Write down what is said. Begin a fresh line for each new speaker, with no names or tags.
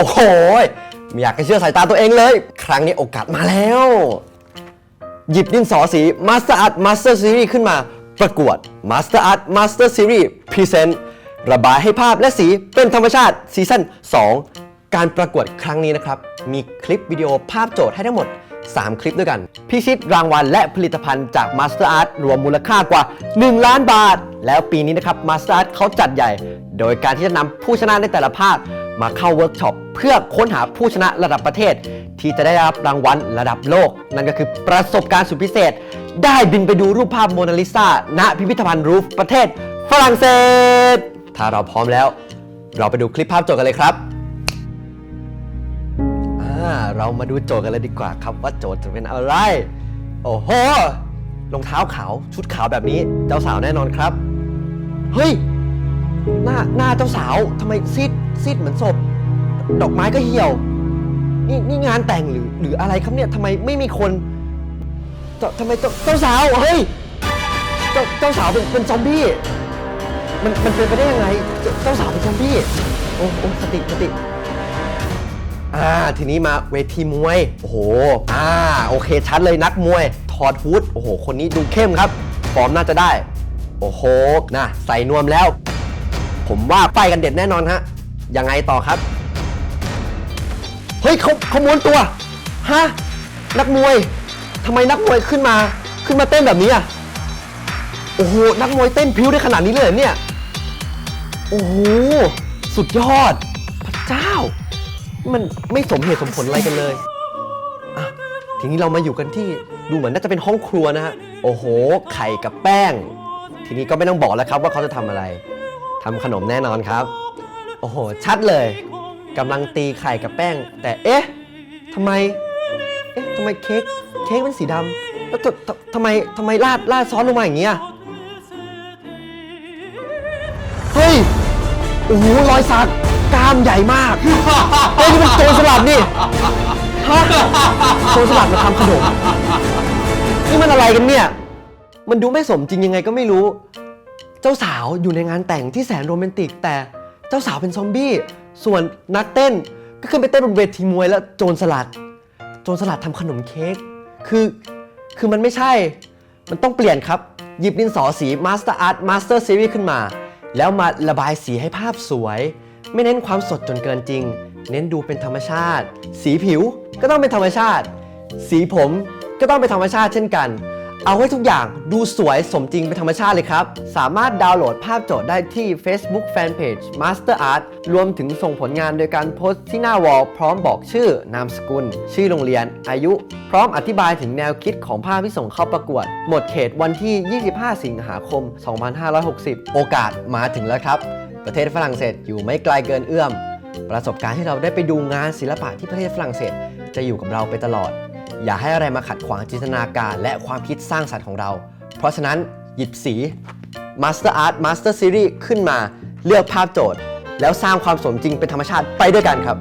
โอ้โหไม่อยากจะเชื่อสายตาตัวเองเลย ครั้งนี้โอกาสมาแล้ว หยิบดินสอสี Master Art Master Series ขึ้นมาประกวด Master Art Master Series Present ระบายให้ภาพและสีเป็นธรรมชาติซีซั่น2 การประกวดครั้งนี้นะครับ มีคลิปวิดีโอภาพโจทย์ให้ทั้งหมด 3 คลิปด้วยกัน พิชิตรางวัลและผลิตภัณฑ์จาก Master Art รวมมูลค่ากว่า 1 ล้านบาท แล้วปีนี้นะครับ Master Art เขาจัดใหญ่ โดยการที่จะนำผู้ชนะในแต่ละภาค มาเข้าเวิร์กช็อปเพื่อค้นหาผู้ชนะระดับประเทศ ที่จะได้รับรางวัลระดับโลก นั่นก็คือประสบการณ์สุดพิเศษ ได้บินไปดูรูปภาพโมนาลิซาณพิพิธภัณฑ์รูฟประเทศฝรั่งเศส ถ้าเราพร้อมแล้ว เราไปดูคลิปภาพโจทย์กันเลยครับอ่าเรามาดูโจทย์กันเลยดีกว่าครับว่าโจทย์จะเป็นอะไร โอ้โหรองเท้าขาวชุดขาวแบบนี้เจ้าสาวแน่นอนครับ เฮ้ย หน้าหน้าเจ้าสาวทำไมซีดซีดเหมือนศพ ดอกไม้ก็เหี่ยว นี่นี่งานแต่งหรือหรืออะไรครับเนี่ยทำไมไม่มีคนเจ้าทำไมเจ้าเจ้าสาวเฮ้ยเจ้าเจ้าสาวเป็นเป็นซอมบี้มันมันเป็นไปได้ยังไงเจ้าเจ้าสาวเป็นซอมบี้โอ้โอ้สติสติอ่าทีนี้มาเวทีมวยโอ้โหอ่าโอเคชัดเลยนักมวยถอดฮูดโอ้โห คนนี้ดูเข้มครับฟอร์มน่าจะได้ โอ้โหนะใส่นวมแล้ว ผมว่าไปกันเด็ดแน่นอนฮะยังไงต่อครับ เฮ้ยเขาเขาม้วนตัว ฮะ นักมวยทำไมนักมวยขึ้นมา ขึ้นมาเต้นแบบนี้อะ โอ้โห นักมวยเต้นพิ้วได้ขนาดนี้เลยเหรอเนี่ย โอ้โห สุดยอด พระเจ้า มันไม่สมเหตุสมผลอะไรกันเลยอะทีนี้เรามาอยู่กันที่ดูเหมือนน่าจะเป็นห้องครัวนะฮะ โอ้โห ไข่กับแป้ง ทีนี้ก็ไม่ต้องบอกแล้วครับว่าเขาจะทำอะไร ทำขนมแน่นอนครับ โอ้โห ชัดเลยกำลังตีไข่กับแป้ง แต่เอ๊ะทำไม เอ๊ะทำไมเค้กเค้กเป็นสีดำแล้วททำไมทำไมราดราดซอสลงมาอย่างเงี้ยเฮ้ยโอ้โหรอยสักกล้ามใหญ่มากเฮ้ยนี่มันโจรสลัดนี่ฮะโจรสลัดมาทำขนมนี่มันอะไรกันเนี่ย มันดูไม่สมจริงยังไงก็ไม่รู้ เจ้าสาวอยู่ในงานแต่งที่แสนโรแมนติก แต่เจ้าสาวเป็นซอมบี้ ส่วนนักเต้นก็ขึ้นไปเต้นบนเวทีมวยแล้วโจรสลัด โจรสลัดทำขนมเค้กคือคือมันไม่ใช่ มันต้องเปลี่ยนครับ หยิบดินสอสี Master Art Master Series ขึ้นมา แล้วมาระบายสีให้ภาพสวย ไม่เน้นความสดจนเกินจริง เน้นดูเป็นธรรมชาติ สีผิวก็ต้องเป็นธรรมชาติ สีผมก็ต้องเป็นธรรมชาติเช่นกัน เอาให้ทุกอย่างดูสวยสมจริงเป็นธรรมชาติเลยครับ สามารถดาวน์โหลดภาพโจทย์ได้ที่ Facebook Fanpage Master Art รวมถึงส่งผลงานโดยการโพสต์ที่หน้าวอลพร้อมบอกชื่อนามสกุล ชื่อโรงเรียน อายุ พร้อมอธิบายถึงแนวคิดของภาพที่ส่งเข้าประกวด หมดเขตวันที่ 25 สิงหาคม 2560 โอกาสมาถึงแล้วครับ ประเทศฝรั่งเศสอยู่ไม่ไกลเกินเอื้อม ประสบการณ์ที่เราได้ไปดูงานศิลปะที่ประเทศฝรั่งเศส จะอยู่กับเราไปตลอด อย่าให้อะไรมาขัดขวางจินตนาการ และความคิดสร้างสรรค์ของเรา เพราะฉะนั้นหยิบสี Master Art Master Series ขึ้นมาเลือกภาพโจทย์ แล้วสร้างความสมจริงเป็นธรรมชาติไปด้วยกันครับ